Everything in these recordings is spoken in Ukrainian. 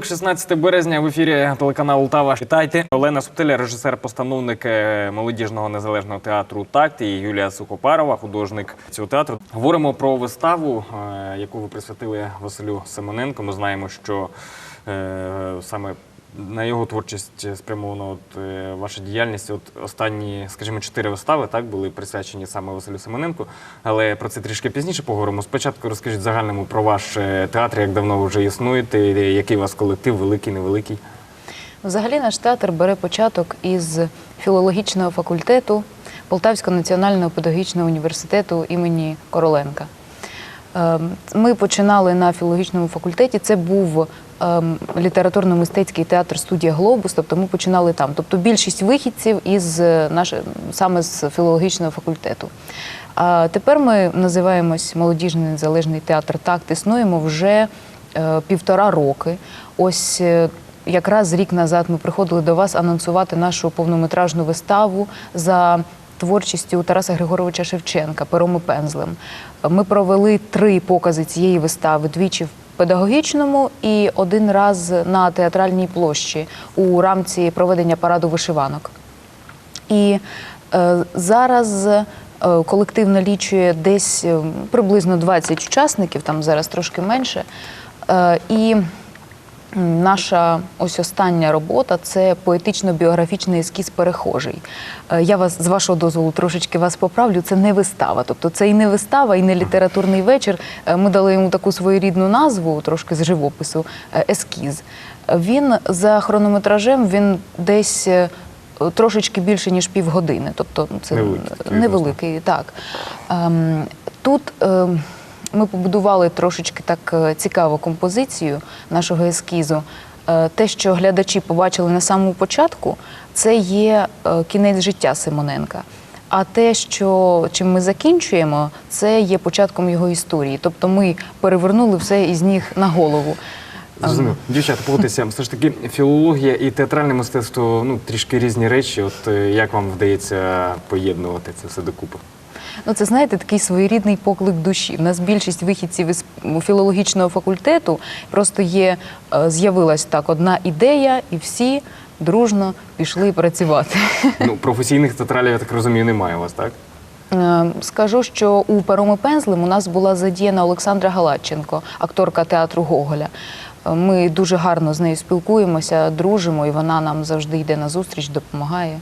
Понеділок, 16 березня, в ефірі телеканалу Тава. Вітайте. Олена Сутеля, режисер-постановник е, молодіжного незалежного театру Такт і Юлія Сухопарова, художник цього театру. Говоримо про виставу, е, яку ви присвятили Василю Семененко. Ми знаємо, що е, саме на його творчість спрямована от, е, ваша діяльність. От останні, скажімо, чотири вистави так були присвячені саме Василю Семененку. Але про це трішки пізніше поговоримо. Спочатку розкажіть загальному про ваш е, театр, як давно ви вже існуєте, який у вас колектив, великий, невеликий. Взагалі наш театр бере початок із філологічного факультету Полтавського національного педагогічного університету імені Короленка. Ем, Ми починали на філологічному факультеті. Це був ем, літературно-мистецький театр студія Глобус. Тобто ми починали там. Тобто більшість вихідців із е, наш, саме з філологічного факультету. А тепер ми називаємось молодіжний незалежний театр такт. Існуємо вже е, півтора роки. Ось е, якраз рік назад ми приходили до вас анонсувати нашу повнометражну виставу за творчістю Тараса Григоровича Шевченка пером і пензлем. Ми провели три покази цієї вистави двічі в педагогічному і один раз на театральній площі у рамці проведення параду вишиванок. І е, зараз е, колектив налічує десь е, приблизно 20 учасників, там зараз трошки менше. Е, і наша ось остання робота це поетично-біографічний ескіз перехожий. Е, я вас з вашого дозволу трошечки вас поправлю. Це не вистава. Тобто це і не вистава, і не літературний вечір. Е, Ми дали йому таку своєрідну назву, трошки з живопису, е, ескіз. Він за хронометражем він десь. Трошечки більше ніж півгодини, тобто це Невеликий невеликий, так. Ем, тут ем, ми побудували трошечки так е, цікаву композицію нашого ескізу. Е, те, що глядачі побачили на самому початку, це є е, кінець життя Симоненка. А те, що чим ми закінчуємо, це є початком його історії. Тобто ми перевернули все із ніг на голову. Зрозумів. Дівчата, погодьтеся, все ж таки філологія і театральне мистецтво ну трішки різні речі. От як вам вдається поєднувати це все докупи? Ну, це знаєте, такий своєрідний поклик душі. У нас більшість вихідців із філологічного факультету просто є, е, з'явилась так одна ідея, і всі дружно пішли працювати. Ну, професійних театралів, я так розумію, немає у вас, так? Е, Скажу, що у пером і пензлем у нас була задіяна Олександра Галатченко, акторка театру Гоголя. Е, Ми дуже гарно з нею спілкуємося, дружимо, і вона нам завжди йде на зустріч, допомагає.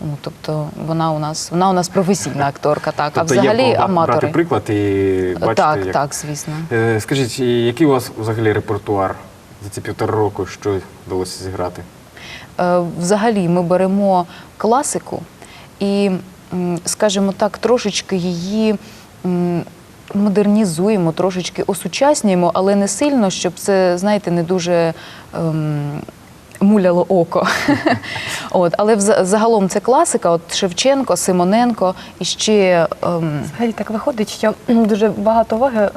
Ну, тобто вона у нас вона у нас професійна акторка, так. Тобто а взагалі є кого брати приклад і бачити, так, як... так, звісно. Е, Скажіть, який у вас взагалі репертуар за ці півтора року, що вдалося зіграти? Е, Взагалі ми беремо класику і, скажімо так, трошечки її модернізуємо, трошечки осучаснюємо, але не сильно, щоб це, знаєте, не дуже. ем, Муляло око. От, але загалом це класика, от Шевченко, Симоненко і ще ем, Взагалі так виходить, що дуже багато уваги,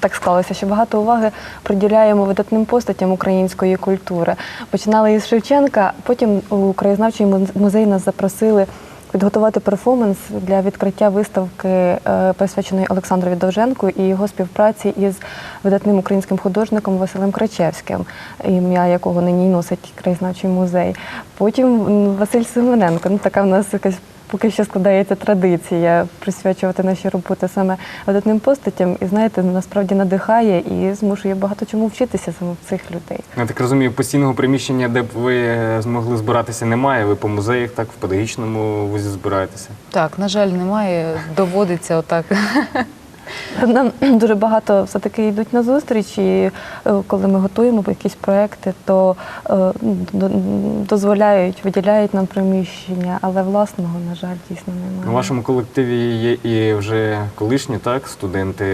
так склалося, що багато уваги приділяємо видатним постатям української культури. Починали із Шевченка, потім у краєзнавчий музей нас запросили підготувати перформанс для відкриття виставки, е, присвяченої Олександрові Довженку і його співпраці із видатним українським художником Василем Крачевським, ім'я якого нині носить краєзнавчий музей. Потім Василь Семененко. Ну така в нас якась поки що складається традиція присвячувати наші роботи саме видатним постатям, і знаєте, насправді надихає і змушує багато чому вчитися саме в цих людей. Я так розумію, постійного приміщення, де б ви змогли збиратися, немає. Ви по музеях, так, в педагогічному вузі збираєтеся. так, на жаль, немає. Доводиться отак. Нам дуже багато все-таки йдуть на зустріч, і е, коли ми готуємо якісь проекти, то е, дозволяють, виділяють нам приміщення, але власного, на жаль, дійсно немає. У вашому колективі є і вже колишні так, студенти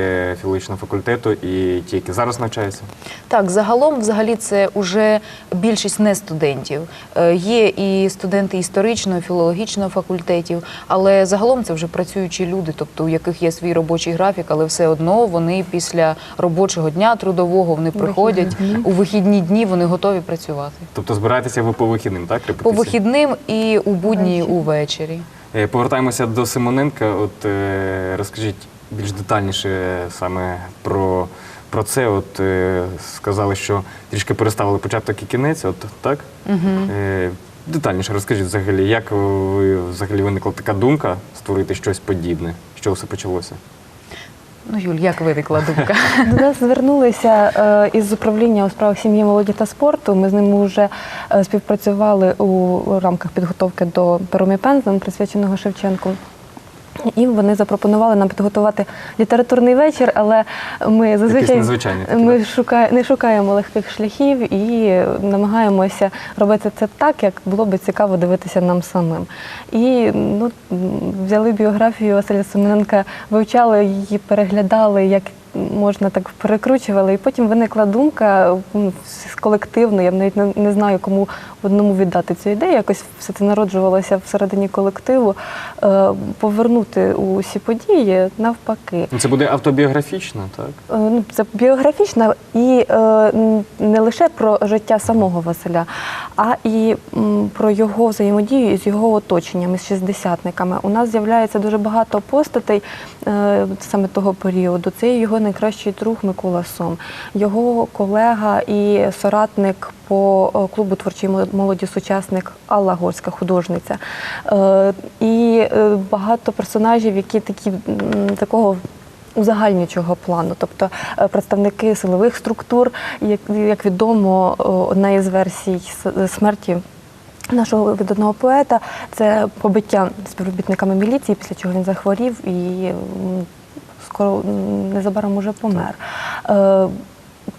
філологічного факультету, і ті, які зараз навчаються. Так, загалом, взагалі, це вже більшість не студентів. Е, Є і студенти історичного, філологічного факультетів, але загалом це вже працюючі люди, тобто у яких є свій робочий графік, але все одно вони після робочого дня трудового вони приходять у вихідні дні, вони готові працювати. Тобто збираєтеся ви по вихідним, так? По вихідним і у будні увечері. Е, Повертаємося до Симоненка. От е, розкажіть більш детальніше саме про про це от е, сказали, що трішки переставили початок і кінець, от так? Е, детальніше розкажіть взагалі, як ви взагалі виникла така думка створити щось подібне? З чого все почалося? Ну, Юль, як виникла думка? До нас звернулися е, із управління у справах сім'ї, молоді та спорту. Ми з ними вже е, співпрацювали у рамках підготовки до Перумі Пензлем, присвяченого Шевченку. І вони запропонували нам підготувати літературний вечір, але ми зазвичай ми шукає, не шукаємо легких шляхів і намагаємося робити це так, як було би цікаво дивитися нам самим. І ну, взяли біографію Василя Семененка, вивчали її, переглядали, як можна так перекручували. І потім виникла думка колективно, я навіть не, знаю, кому одному віддати цю ідею. Якось все це народжувалося всередині колективу, е, повернути усі події навпаки. Ну, це буде автобіографічно, так? Е, Ну, це біографічна і е, не лише про життя самого Василя, а і про його взаємодію з його оточенням, із шістдесятниками. У нас з'являється дуже багато постатей саме того періоду. Це його найкращий друг Микола Сом, його колега і соратник по е, клубу творчої молоді сучасник Алла Горська, художниця. Е, І е, багато персонажів, які такі такого узагальнюючого плану, тобто представники силових структур, як, як відомо, одна із версій смерті. Нашого видатного поета це побиття співробітниками міліції, після чого він захворів і скоро незабаром уже помер. Е,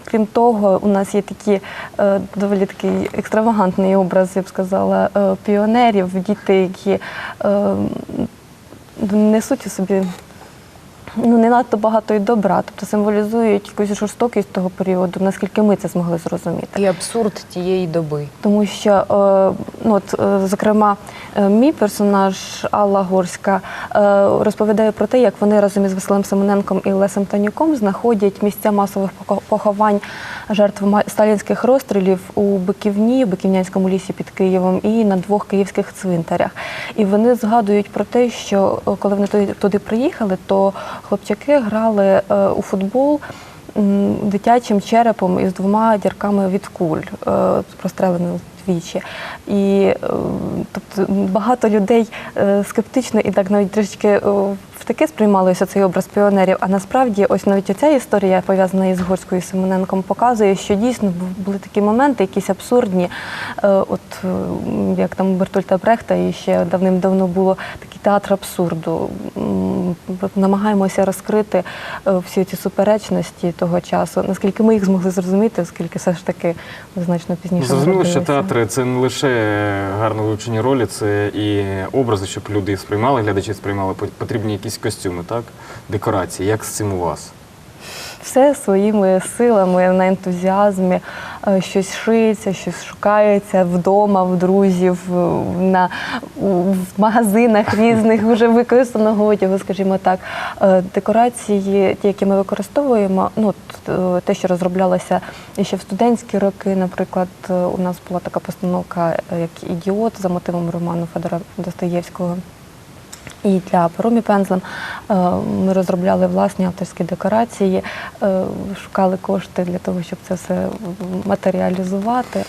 Крім того, у нас є такі е, доволі такий екстравагантний образ, я б сказала, е, піонерів, діти, які несуть у собі ну, не надто багато і добра, тобто символізують якусь жорстокість того періоду, наскільки ми це змогли зрозуміти. І абсурд тієї доби. Тому що, е, ну, от, е, зокрема, е, мій персонаж Алла Горська е, розповідає про те, як вони разом із Василем Семененком і Лесем Танюком знаходять місця масових поховань жертв сталінських розстрілів у Биківні, Биківнянському лісі під Києвом і на двох київських цвинтарях. І вони згадують про те, що коли вони туди приїхали, то хлопчаки грали е, у футбол дитячим черепом із двома дірками від куль, е, простреленими двічі. І е, тобто багато людей е, скептично і так навіть трішки е, в таке сприймалося цей образ піонерів. А насправді, ось навіть оця історія, пов'язана із Горською Семененком, показує, що дійсно були такі моменти, якісь абсурдні. От як там у Бертольта Брехта і ще давним-давно було такий театр абсурду. Намагаємося розкрити всі ці суперечності того часу, наскільки ми їх змогли зрозуміти, оскільки все ж таки значно пізніше. Зрозуміло, що народилися. Театри це не лише гарно вивчені ролі, це і образи, щоб люди сприймали, глядачі сприймали. Пот- Потрібні якісь костюми, так? Декорації. Як з цим у вас? Все своїми силами на ентузіазмі, е, щось шиється, щось шукається вдома, в друзів, в- на в магазинах різних вже використаного одягу, скажімо так. Е, Декорації, ті, які ми використовуємо, ну е, те, що розроблялося ще в студентські роки, наприклад, е, у нас була така постановка е, як ідіот за мотивом роману Федора Достоєвського. І для Паромі Пензлем е, ми розробляли власні авторські декорації, е, шукали кошти для того, щоб це все матеріалізувати.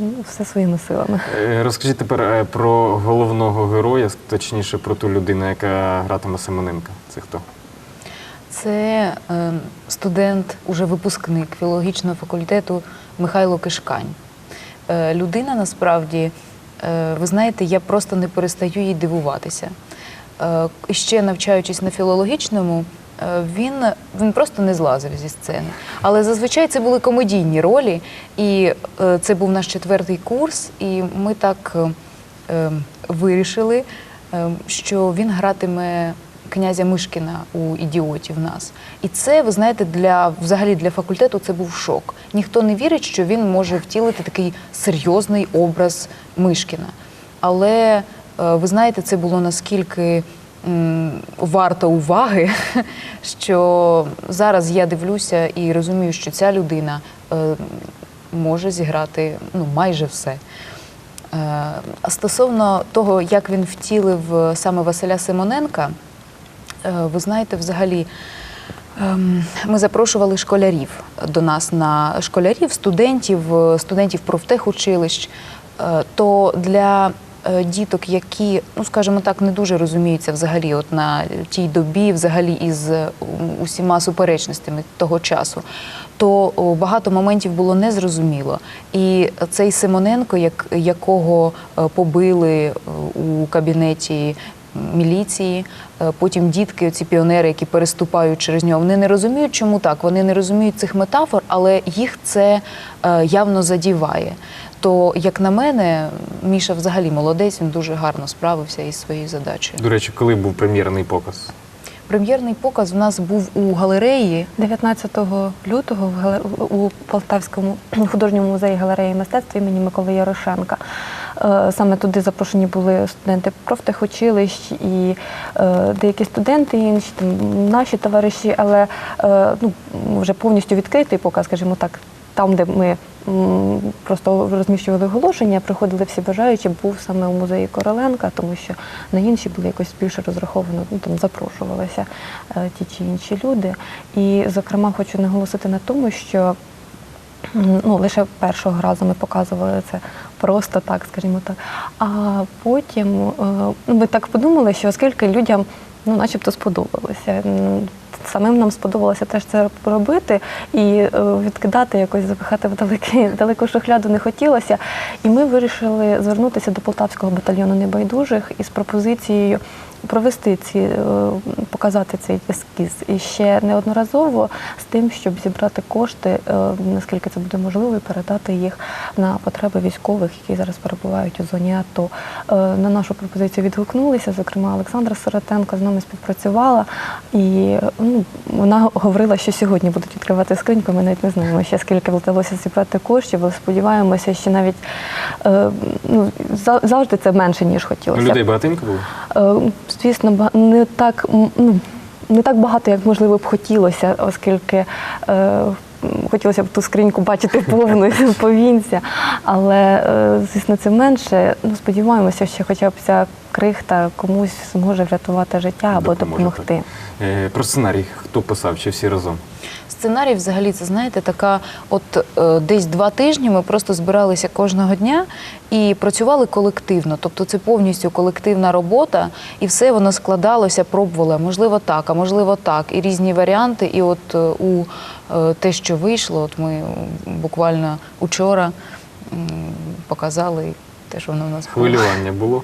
Ну, Все своїми силами. Е, Розкажіть тепер про головного героя, точніше про ту людину, яка гратиме Семененка. Це хто? Це студент, уже випускник філологічного факультету Михайло Кишкань. Людина насправді, ви знаєте, я просто не перестаю їй дивуватися. Е, ще навчаючись на філологічному, е, він, він просто не злазив зі сцени. Але зазвичай це були комедійні ролі, і е, це був наш четвертий курс, і ми так е, е, вирішили, е, що він гратиме князя Мишкіна у ідіоті в нас. І це, ви знаєте, для взагалі для факультету це був шок. Ніхто не вірить, що він може втілити такий серйозний образ Мишкіна. Але ви знаєте, це було наскільки варто уваги, що зараз я дивлюся і розумію, що ця людина е, може зіграти ну, майже все. Е, стосовно того, як він втілив е, саме Василя Симоненка, е, ви знаєте, взагалі Ем, Ми запрошували школярів до нас на школярів, студентів, е, студентів профтехучилищ. Е, То для е, діток, які, ну скажімо так, не дуже розуміються взагалі, от на тій добі, взагалі із е, усіма суперечностями того часу, то багато моментів було незрозуміло. І цей Симоненко, як, якого е, побили е, у кабінеті міліції, е, потім дітки, ці піонери, які переступають через нього, вони не розуміють, чому так. Вони не розуміють цих метафор, але їх це е, явно задіває. То, як на мене, Міша взагалі молодець, він дуже гарно справився із своєю задачею. До речі, коли був прем'єрний показ? Прем'єрний показ у нас був у галереї 19 лютого в у Полтавському художньому музеї галереї мистецтва імені Миколи Ярошенка. Е, Саме туди запрошені були студенти профтехучилищ і е, деякі студенти інші, там, наші товариші, але е, ну, вже повністю відкритий показ, скажімо так, там, де ми просто розміщували оголошення, приходили всі бажаючі, був саме у музеї Короленка, тому що на інші були якось більше розраховано, ну там запрошувалися е, ті чи інші люди. І, зокрема, хочу наголосити на тому, що ну, лише першого разу ми показували це просто так, скажімо так. А потім е, ну, ми так подумали, що оскільки людям ну, начебто сподобалося. Самим нам сподобалося теж це робити і е, відкидати якось запихати в далекі, далеку шухляду не хотілося. І ми вирішили звернутися до Полтавського батальйону небайдужих із пропозицією провести ці, е, показати цей ескіз і ще неодноразово з тим, щоб зібрати кошти, е, наскільки це буде можливо, і передати їх на потреби військових, які зараз перебувають у зоні АТО. Е, На нашу пропозицію відгукнулися. Зокрема, Олександра Сиротенко з нами співпрацювала, і ну, вона говорила, що сьогодні будуть відкривати скриньку. Ми навіть не знаємо ще скільки вдалося зібрати коштів, але сподіваємося, що навіть ну, завжди це менше ніж хотілося. Людей багатенько було? Звісно, не так, ну, не так багато, як можливо б хотілося, оскільки е, хотілося б ту скриньку бачити повну повінця. Але, е, звісно, це менше. Ну, сподіваємося, що хоча б ця крихта комусь зможе врятувати життя або Допоможе, допомогти. Е, Про сценарій хто писав, чи всі разом? Сценарій, взагалі, це знаєте, така, от е, десь два тижні ми просто збиралися кожного дня і працювали колективно. Тобто це повністю колективна робота, і все воно складалося, пробували, можливо, так, а можливо, так. І різні варіанти. І от е, у е, те, що вийшло, от ми буквально учора показали те, що воно в нас вийшло. Хвилювання було.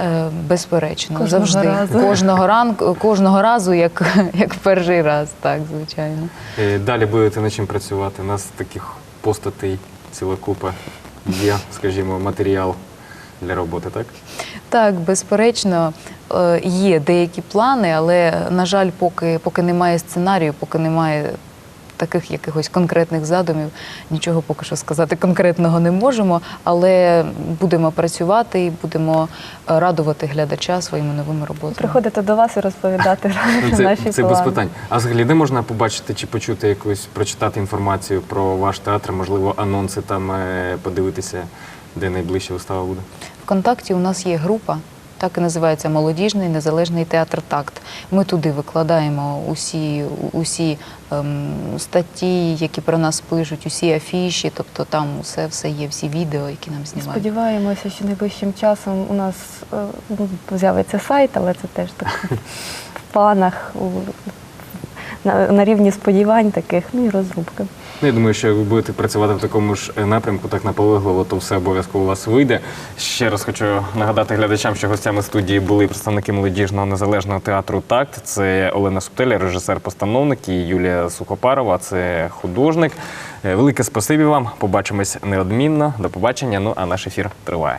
Е, Безперечно, Кожного завжди разу. кожного ранку, кожного разу, як, як перший раз, так звичайно. Е, Далі будете над чим працювати. У нас таких постатей ціла купа. Є, скажімо, матеріал для роботи, так? Так, безперечно, е, є деякі плани, але, на жаль, поки, поки немає сценарію, поки немає таких якихось конкретних задумів, нічого поки що сказати конкретного не можемо, але будемо працювати і будемо е, радувати глядача своїми новими роботами. Приходити до вас і розповідати про наші Це, це без питань. А взагалі, де можна побачити чи почути якусь, прочитати інформацію про ваш театр, можливо, анонси там е, подивитися, де найближча вистава буде? Вконтакті у нас є група, так і називається Молодіжний незалежний театр Такт. Ми туди викладаємо усі, усі ем, статті, які про нас пишуть, усі афіші, тобто там усе все є, всі відео, які нам знімають. Сподіваємося, що найближчим часом у нас е, ну, з'явиться сайт, але це теж так в планах, на, на рівні сподівань таких, ну і розробки. Ну, я думаю, що як ви будете працювати в такому ж е, напрямку, так наполегливо, то все обов'язково у вас вийде. Ще раз хочу нагадати глядачам, що гостями студії були представники молодіжного незалежного театру Такт. Це Олена Суптеля, режисер-постановник, і Юлія Сухопарова, це художник. Е, Велике спасибі вам. Побачимось неодмінно. До побачення. Ну а наш ефір триває.